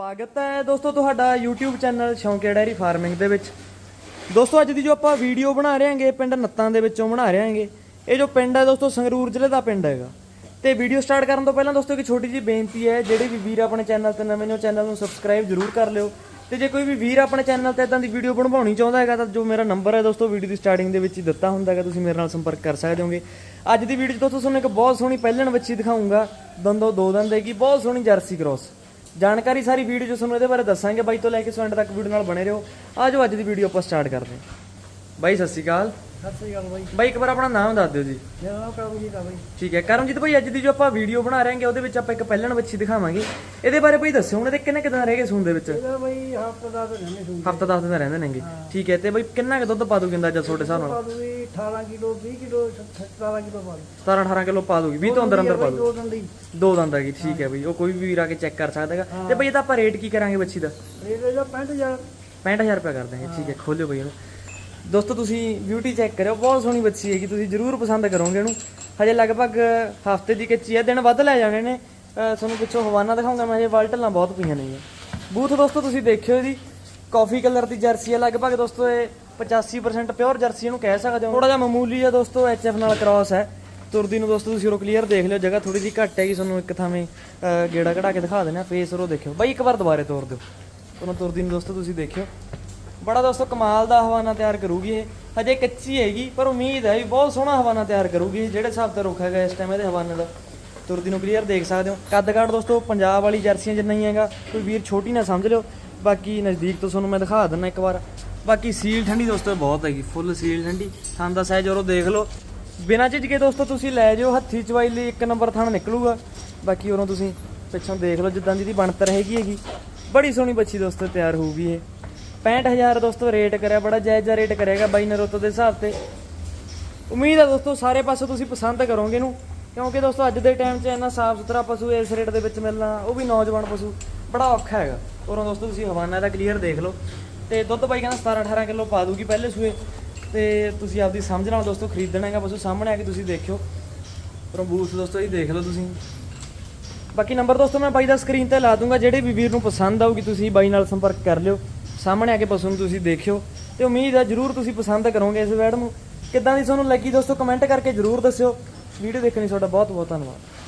ਸਵਾਗਤ ਹੈ। ਦੋਸਤੋ, ਤੁਹਾਡਾ YouTube channel Shaunkia dairy farming ਦੇ ਵਿੱਚ। ਦੋਸਤੋ, ਅੱਜ ਦੀ ਜੋ ਆਪਾਂ ਵੀਡੀਓ ਬਣਾ ਰਹੇ ਹਾਂਗੇ ਪਿੰਡ ਨੱਤਾਂ ਦੇ ਵਿੱਚੋਂ ਬਣਾ ਰਹੇ ਹਾਂਗੇ ਇਹ ਜੋ ਪਿੰਡ ਹੈ ਦੋਸਤੋ, ਸੰਗਰੂਰ ਜ਼ਿਲ੍ਹੇ ਦਾ ਪਿੰਡ ਹੈਗਾ। ਤੇ ਵੀਡੀਓ ਸਟਾਰਟ ਕਰਨ ਤੋਂ ਪਹਿਲਾਂ ਦੋਸਤੋ, ਇੱਕ ਛੋਟੀ ਜਿਹੀ ਬੇਨਤੀ ਹੈ, ਜਿਹੜੇ ਵੀ ਵੀਰ ਆਪਣੇ ਚੈਨਲ ਤੇ ਨਵੇਂ ਨੇ ਚੈਨਲ ਨੂੰ ਸਬਸਕ੍ਰਾਈਬ ਜ਼ਰੂਰ ਕਰ ਲਿਓ। ਤੇ ਜੇ ਕੋਈ ਵੀ ਵੀਰ ਆਪਣੇ ਚੈਨਲ ਤੇ ਇਦਾਂ ਦੀ ਵੀਡੀਓ ਬਣਵਾਉਣੀ ਚਾਹੁੰਦਾ ਹੈਗਾ, ਤਾਂ ਜੋ ਮੇਰਾ ਨੰਬਰ ਹੈ ਦੋਸਤੋ ਵੀਡੀਓ ਦੀ ਸਟਾਰਟਿੰਗ ਦੇ ਵਿੱਚ ਹੀ ਦਿੱਤਾ ਹੁੰਦਾ ਹੈਗਾ, ਤੁਸੀਂ ਮੇਰੇ ਨਾਲ ਸੰਪਰਕ ਕਰ ਸਕਦੇ ਹੋਗੇ। ਅੱਜ ਦੀ ਵੀਡੀਓ 'ਚ ਦੋਸਤੋ, ਤੁਹਾਨੂੰ ਇੱਕ ਬਹੁਤ ਸੋਹਣੀ ਪਹਿਲਣ ਬੱਚੀ ਦਿਖਾਉਂਗਾ ਦੰਦੋ ਦੋ ਦੰਦ ਹੈਗੀ, ਬਹੁਤ ਸੋਹਣੀ ਜਰਸੀ ਕ੍ਰੋਸ ਜਾਣਕਾਰੀ ਸਾਰੀ ਵੀਡੀਓ 'ਚ ਤੁਹਾਨੂੰ ਇਹਦੇ ਬਾਰੇ ਦੱਸਾਂਗੇ। ਬਾਈ ਤੋਂ ਲੈ ਕੇ ਸੈਂਡ ਤੱਕ ਵੀਡੀਓ ਨਾਲ ਬਣੇ ਰਹੋ। ਆਜੋ ਅੱਜ ਦੀ ਵੀਡੀਓ ਆਪਾਂ ਸਟਾਰਟ ਕਰਦੇ ਹਾਂ। ਬਾਈ, ਸਤਿ ਸ਼੍ਰੀ ਅਕਾਲ। ਸਤਿ ਸ੍ਰੀ ਅਕਾਲ ਬਾਈ। ਬਾਈ ਇੱਕ ਵਾਰ ਆਪਣਾ ਨਾਮ ਦੱਸ ਦਿਓ ਜੀ। ਮੇਰਾ ਨਾਮ ਕਰਮਜੀਤ ਆ ਬਾਈ। ਠੀਕ ਹੈ। ਕਰਮਜੀਤ ਭਾਈ ਅੱਜ ਦੀ ਜੋ ਆਪਾਂ ਵੀਡੀਓ ਬਣਾ ਰਹੇ ਹਾਂਗੇ ਉਹਦੇ ਵਿੱਚ ਆਪਾਂ ਇੱਕ ਪਹਿਲਣ ਬੱਚੀ ਦਿਖਾਵਾਂਗੇ। ਇਹਦੇ ਬਾਰੇ ਭਾਈ ਦੱਸਿਓ ਹੁਣ ਇਹਦੇ ਕਿੰਨੇ ਕਿਦਾਂ ਰਹਿ ਗਏ ਸੂਣ ਦੇ ਵਿੱਚ? ਇਹਦਾ ਬਾਈ ਹਫਤਾ ਦਾ ਤਾਂ ਨਹੀਂ ਸੁਣ ਹਫਤਾ 10 ਦਿਨ ਰਹਿੰਦੇ ਨੇਗੇ। ਠੀਕ ਹੈ ਤੇ ਬਾਈ ਕਿੰਨਾ ਕੁ ਦੁੱਧ ਪਾ ਦੂਗੀ ਅੰਦਾਜ਼ਾ ਤੁਹਾਡੇ ਹਿਸਾਬ ਨਾਲ? ਪਾ ਦੂਗੀ 18 ਕਿਲੋ 20 ਕਿਲੋ 17 ਕਿਲੋ ਪਾ ਦੂ 17 18 ਕਿਲੋ ਪਾ ਦੂਗੀ 20 ਤੋਂ ਅੰਦਰ ਅੰਦਰ ਪਾ ਦੂ ਦੋ ਦੰਦੀ ਦੋ। ਦੰਦ ਹੈਗੀ ਠੀਕ ਹੈ ਬਈ। ਉਹ ਕੋਈ ਵੀ ਵੀਰ ਆ ਕੇ ਚੈੱਕ ਕਰ ਸਕਦਾ ਹੈਗਾ। ਤੇ ਬਈ ਇਹਦਾ ਆਪਾਂ ਰੇਟ ਕੀ ਕਰਾਂਗੇ ਬੱਚੀ ਦਾ? ਰੇਟ ਇਹਦਾ 65000 65000 ਰੁਪਏ ਕਰ ਦਾਂਗੇ ਠੀਕ ਹੈ ਖੋਲਿਓ ਬਈ ਇਹਨੂੰ। ਦੋਸਤੋ, ਤੁਸੀਂ ਬਿਊਟੀ ਚੈੱਕ ਕਰਿਓ, ਬਹੁਤ ਸੋਹਣੀ ਬੱਚੀ ਹੈਗੀ, ਤੁਸੀਂ ਜ਼ਰੂਰ ਪਸੰਦ ਕਰੋਗੇ ਇਹਨੂੰ। ਹਜੇ ਲਗਭਗ ਹਫ਼ਤੇ ਦੀ ਕੱਚੀ ਹੈ ਦਿਨ ਵੱਧ ਲੈ ਜਾਣੇ ਨੇ। ਤੁਹਾਨੂੰ ਪਿੱਛੋਂ ਹਵਾਨਾ ਦਿਖਾਉਂਗਾ ਮੈਂ ਹਜੇ ਵਾਲਟਲਾਂ ਬਹੁਤ ਪਈਆਂ ਨੇ ਬੂਥ ਦੋਸਤੋ, ਤੁਸੀਂ ਦੇਖਿਓ ਇਹਦੀ। ਕਾਫੀ ਕਲਰ ਦੀ ਜਰਸੀ ਹੈ ਲਗਭਗ ਦੋਸਤੋ, ਇਹ 85% ਪਿਓਰ ਜਰਸੀ ਇਹਨੂੰ ਕਹਿ ਸਕਦੇ ਹੋ। ਥੋੜਾ ਜਿਹਾ ਮਾਮੂਲੀ ਹੈ ਦੋਸਤੋ ਐਚਐਫ ਨਾਲ ਕ੍ਰਾਸ ਹੈ। ਤੁਰਦੀ ਨੂੰ ਦੋਸਤੋ, ਤੁਸੀਂ ਉਹ ਕਲੀਅਰ ਦੇਖ ਲਿਓ, ਜਗ੍ਹਾ ਥੋੜੀ ਜਿਹੀ ਘੱਟ ਹੈਗੀ, ਤੁਹਾਨੂੰ ਇੱਕ ਥਾਵੇਂ ਗੇੜਾ ਕਢਾ ਕੇ ਦਿਖਾ ਦੇਣਾ ਫੇਸ ਉਹ ਦੇਖਿਓ। ਬਾਈ ਇੱਕ ਵਾਰ ਦੁਬਾਰੇ ਤੋਰ ਦਿਓ। ਤੁਹਾਨੂੰ ਤੁਰਦੀ ਨੂੰ ਦੋਸਤੋ, ਤੁਸੀਂ ਦੇਖਿਓ। ਬੜਾ ਦੋਸਤੋ, ਕਮਾਲ ਦਾ ਹਵਾਨਾ ਤਿਆਰ ਕਰੂਗੀ ਇਹ। ਹਜੇ ਕੱਚੀ ਹੈਗੀ, ਪਰ ਉਮੀਦ ਹੈ ਵੀ ਬਹੁਤ ਸੋਹਣਾ ਹਵਾਨਾ ਤਿਆਰ ਕਰੂਗੀ, ਜਿਹੜੇ ਹਿਸਾਬ ਤੇ ਰੁੱਖ ਹੈਗਾ ਇਸ ਟਾਈਮ ਇਹਦੇ ਹਵਾਨੇ ਦਾ। ਤੁਰਦੀ ਨੂੰ ਕਲੀਅਰ ਦੇਖ ਸਕਦੇ ਹੋ। ਕੱਦ ਕਾਠ ਦੋਸਤੋ, ਪੰਜਾਬ ਵਾਲੀ ਜਰਸੀਆਂ ਜਿੰਨਾ ਹੀ ਹੈਗਾ, ਕੋਈ ਵੀਰ ਛੋਟੀ ਨਾ ਸਮਝ ਲਿਓ। ਬਾਕੀ ਨਜ਼ਦੀਕ ਤੋਂ ਤੁਹਾਨੂੰ ਮੈਂ ਦਿਖਾ ਦਿੰਦਾ ਇੱਕ ਵਾਰ। ਬਾਕੀ ਸੀਲ ਠੰਡੀ ਦੋਸਤੋ ਬਹੁਤ ਹੈਗੀ, ਫੁੱਲ ਸੀਲ ਠੰਡੀ। ਥਣ ਦਾ ਸਾਈਜ਼ ਔਰੋਂ ਦੇਖ ਲਓ। ਬਿਨਾਂ ਝਿਜਕੇ ਦੋਸਤੋ, ਤੁਸੀਂ ਲੈ ਜਿਓ, ਹੱਥੀ ਚਵਾਈ ਲਈ ਇੱਕ ਨੰਬਰ ਥਣ ਨਿਕਲੂਗਾ। ਬਾਕੀ ਉਰੋਂ ਤੁਸੀਂ ਪਿੱਛੋਂ ਦੇਖ ਲਓ ਜਿੱਦਾਂ ਦੀ ਦੀ ਬਣਤਰ ਹੈਗੀ ਹੈਗੀ। ਬੜੀ ਸੋਹਣੀ ਬੱਚੀ ਦੋਸਤੋ, ਤਿਆਰ ਹੋਊਗੀ ਇਹ। 65000 ਦੋਸਤੋ ਰੇਟ ਕਰਿਆ, ਬੜਾ ਜਾਇਜ਼ ਜਿਹਾ ਰੇਟ ਕਰਿਆਗਾ ਬਾਈ ਨਰੋਤੋ ਦੇ ਹਿਸਾਬ ਤੇ। ਉਮੀਦ ਹੈ ਦੋਸਤੋ ਸਾਰੇ ਪਾਸੇ ਤੁਸੀਂ ਪਸੰਦ ਕਰੋਗੇ ਇਹਨੂੰ, ਕਿਉਂਕਿ ਦੋਸਤੋ ਅੱਜ ਦੇ ਟਾਈਮ 'ਚ ਇੰਨਾ ਸਾਫ਼ ਸੁਥਰਾ ਪਸ਼ੂ ਇਸ ਰੇਟ ਦੇ ਵਿੱਚ ਮਿਲਣਾ, ਉਹ ਵੀ ਨੌਜਵਾਨ ਪਸ਼ੂ, ਬੜਾ ਔਖਾ ਹੈਗਾ। ਔਰੋਂ ਦੋਸਤੋ ਤੁਸੀਂ ਹਵਾਨਾ ਦਾ ਕਲੀਅਰ ਦੇਖ ਲਓ। ਤੇ ਦੁੱਧ ਬਾਈ ਕਹਿੰਦਾ 17 18 ਕਿਲੋ ਪਾ ਦੂਗੀ ਪਹਿਲੇ ਸੂਏ। ਤੇ ਤੁਸੀਂ ਆਪਦੀ ਸਮਝ ਨਾਲ ਦੋਸਤੋ ਖਰੀਦਣਾ ਹੈਗਾ ਪਸ਼ੂ, ਸਾਹਮਣੇ ਆ ਕੇ ਤੁਸੀਂ ਦੇਖਿਓ। ਔਰੋਂ ਬੂਥ ਦੋਸਤੋ ਇਹ ਦੇਖ ਲਓ ਤੁਸੀਂ। ਬਾਕੀ ਨੰਬਰ ਦੋਸਤੋ ਮੈਂ ਬਾਈ ਦਾ ਸਕਰੀਨ ਤੇ ਲਾ ਦੂੰਗਾ, ਜਿਹੜੇ ਵੀ ਵੀਰ ਨੂੰ ਪਸੰਦ ਆਊਗੀ ਤੁਸੀਂ ਬਾਈ ਨਾਲ ਸੰਪਰਕ ਕਰ ਲਿਓ। ਸਾਹਮਣੇ ਆ ਕੇ ਪਸ਼ੂ ਨੂੰ ਤੁਸੀਂ ਦੇਖਿਓ ਤੇ ਉਮੀਦ ਹੈ ਜਰੂਰ ਤੁਸੀਂ ਪਸੰਦ ਕਰੋਗੇ ਇਸ ਵੈਡ ਨੂੰ। ਕਿੱਦਾਂ ਦੀ ਤੁਹਾਨੂੰ ਲੱਗੀ ਦੋਸਤੋ ਕਮੈਂਟ ਕਰਕੇ ਜਰੂਰ ਦੱਸਿਓ। ਵੀਡੀਓ ਦੇਖਣ ਲਈ ਤੁਹਾਡਾ ਬਹੁਤ ਬਹੁਤ ਧੰਨਵਾਦ।